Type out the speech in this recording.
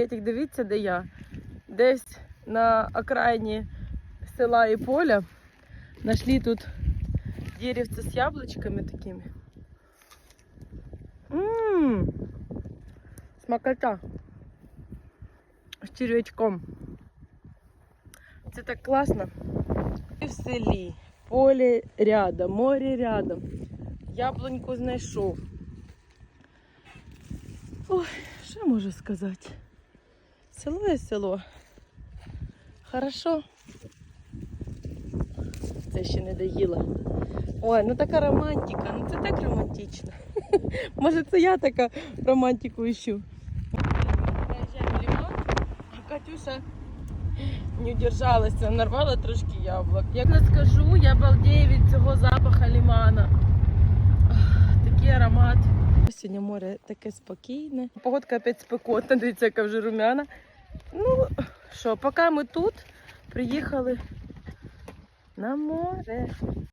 Тільки дивіться, де я. Десь на окраїні села і поля знайшли тут деревце з яблучками такими. Ммм, смакота. З червячком. Це так класно. І в селі, поле рядом, море рядом. Яблуньку знайшов. Ой, що можу сказати? Село село. Хорошо. Це ще не доїла. Ой, ну така романтика, ну це так романтично. Може це я така романтику ищу. Приїжджаємо а Катюша не удержалася, нарвала трошки яблук. Як не скажу, я балдею від цього запаха лимана. Такий аромат. Сьогодні море таке спокійне. Погодка опять спекотна, дивіться, яка вже румяна. Ну що, поки ми тут приїхали на море.